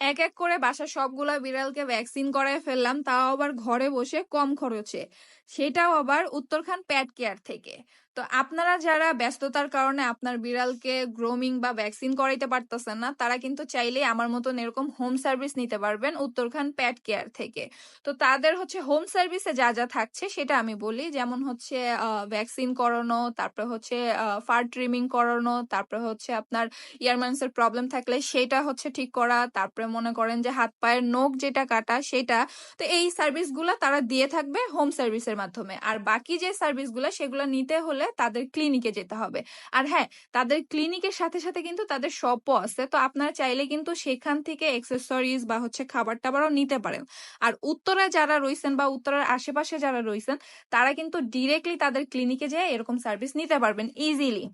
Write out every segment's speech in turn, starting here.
এক এক করে বাসার সবগুলা বিড়ালকে ভ্যাকসিন করায় ফেললাম, তাও আবার ঘরে বসে কম খরচে। সেটাও আবার উত্তরখান প্যাট কেয়ার থেকে। তো আপনারা যারা ব্যস্ততার কারণে আপনার বিড়ালকে গ্রোমিং বা ভ্যাকসিন করাইতে পারতেছেন না, তারা কিন্তু চাইলে আমার মতন এরকম হোম সার্ভিস নিতে পারবেন উত্তরখান প্যাট কেয়ার থেকে। তো তাদের হচ্ছে হোম সার্ভিসে যা যা থাকছে সেটা আমি বলি, যেমন হচ্ছে ভ্যাকসিন করানো, তারপরে হচ্ছে ফার ট্রিমিং করানো, তারপরে হচ্ছে আপনার ইয়ারম্যান্সের প্রবলেম থাকলে সেটা হচ্ছে ঠিক করা, তারপরে মনে করেন যে হাত পায়ের নখ যেটা কাটা সেটা। তো এই সার্ভিসগুলো তারা দিয়ে থাকবে হোম সার্ভিসের মাধ্যমে। আর বাকি যে সার্ভিসগুলো সেগুলো নিতে হলে তাদের ক্লিনিকে যেতে হবে। আর হ্যাঁ তাদের ক্লিনিকের সাথে সাথে কিন্তু তাদের শপও আছে। তো আপনারা চাইলে কিন্তু সেখান থেকে এক্সেসরিজ বা হচ্ছে খাবার টাবারও নিতে পারেন। আর উত্তরে যারা রয়েছেন বা উত্তরের আশেপাশে যারা রয়েছেন, তারা কিন্তু ডিরেক্টলি তাদের ক্লিনিকে যেয়ে এরকম সার্ভিস নিতে পারবেন ইজিলি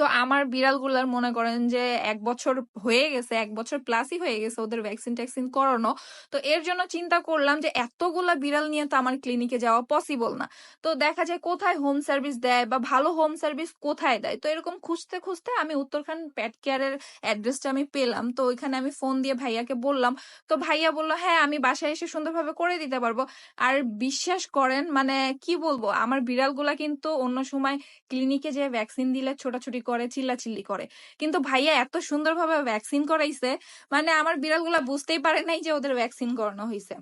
তো আমার বিড়ালগুলার মনে করেন যে এক বছর হয়ে গেছে, এক বছর প্লাসই হয়ে গেছে ওদের ভ্যাকসিন ট্যাকসিন করানো। তো এর জন্য চিন্তা করলাম যে এতগুলা বিড়াল নিয়ে তো আমার ক্লিনিকে যাওয়া পসিবল না। তো দেখা যায় কোথায় হোম সার্ভিস দেয় বা ভালো হোম সার্ভিস কোথায় দেয়? তো এরকম খুঁজতে খুঁজতে আমি উত্তরখান প্যাট কেয়ারের অ্যাড্রেসটা আমি পেলাম। তো ওইখানে আমি ফোন দিয়ে ভাইয়াকে বললাম। তো ভাইয়া বলল হ্যাঁ আমি বাসায় এসে সুন্দরভাবে করে দিতে পারব। আর বিশ্বাস করেন মানে কি বলব, আমার বিড়ালগুলা কিন্তু অন্য সময় ক্লিনিকে যে ভ্যাকসিন দিলে ছোটাছুটি করে, চিল্লাচিল্লি করে। কিন্তু ভাইয়া এত সুন্দরভাবে ভ্যাকসিন করাইছে মানে আমার বিড়ালগুলা বুঝতেই পারে নাই যে ওদের ভ্যাকসিন করানো হয়েছে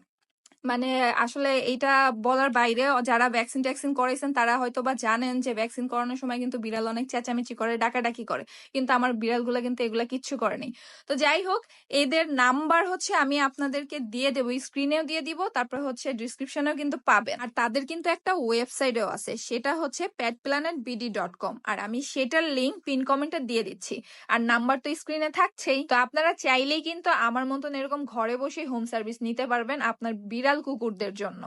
মানে আসলে এটা বলার বাইরে, যারা ভ্যাকসিন ট্যাকসিন করাইছেন, তারা হয়তো বা জানেন যে ভ্যাকসিন করানোর সময় কিন্তু বিড়াল অনেক চেঁচামেচি করে, ডাকাডাকি করে। কিন্তু আমার বিড়ালগুলো কিন্তু এগুলা কিচ্ছু করেনি তো যাই হোক, এদের নাম্বার হচ্ছে আমি আপনাদেরকে দিয়ে দেবো, স্ক্রিনেও দিয়ে দিব, তারপর হচ্ছে ডিসক্রিপশনেও কিন্তু পাবেন। আর তাদের কিন্তু একটা ওয়েবসাইটও আছে, সেটা হচ্ছে pet planet BD dot com আর আমি সেটার লিঙ্ক পিন কমেন্টে দিয়ে দিচ্ছি। আর নাম্বার তো স্ক্রিনে থাকছেই। তো আপনারা চাইলেই কিন্তু আমার মতন এরকম ঘরে বসে হোম সার্ভিস নিতে পারবেন। আপনার বিড়াল কুকুরদের জন্য।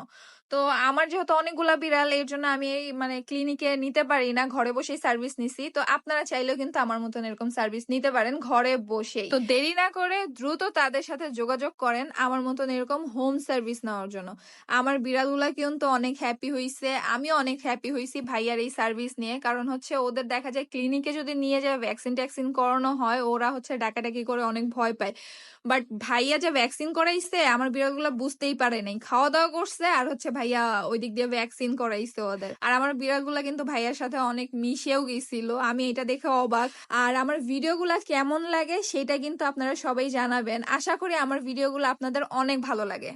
তো আমার যেহেতু অনেকগুলা বিড়াল, এর জন্য আমি এই মানে ক্লিনিকে নিতে পারি না, ঘরে বসেই সার্ভিস নিছি। তো আপনারা চাইলেও কিন্তু আমার মতন এরকম সার্ভিস নিতে পারেন ঘরে বসেই। তো দেরি না করে দ্রুত তাদের সাথে যোগাযোগ করেন আমার মতন এরকম হোম সার্ভিস নেওয়ার জন্য। আমার বিড়ালগুলা কিন্তু অনেক হ্যাপি হয়েছে আমি অনেক হ্যাপি হয়েছি ভাইয়ার এই সার্ভিস নিয়ে। কারণ হচ্ছে ওদের দেখা যায় ক্লিনিকে যদি নিয়ে যায় ভ্যাকসিন ট্যাকসিন করানো হয়, ওরা হচ্ছে ডাকাডাকি করে অনেক ভয় পায়। বাট ভাইয়া যে ভ্যাকসিন করাইছে, আমার বিড়ালগুলো বুঝতেই পারে নাই খাওয়া দাওয়া করছে আর হচ্ছে ভাইয়া ওই দিক দিয়ে ভ্যাকসিন করাইছে ওদের। আর আমার বিড়ালগুলা কিন্তু ভাইয়ার সাথে অনেক মিশেও গেছিল, আমি এটা দেখে অবাক। আর আমার ভিডিওগুলা কেমন লাগে সেটা কিন্তু আপনারা সবাই জানাবেন। আশা করি আমার ভিডিওগুলো আপনাদের অনেক ভালো লাগে।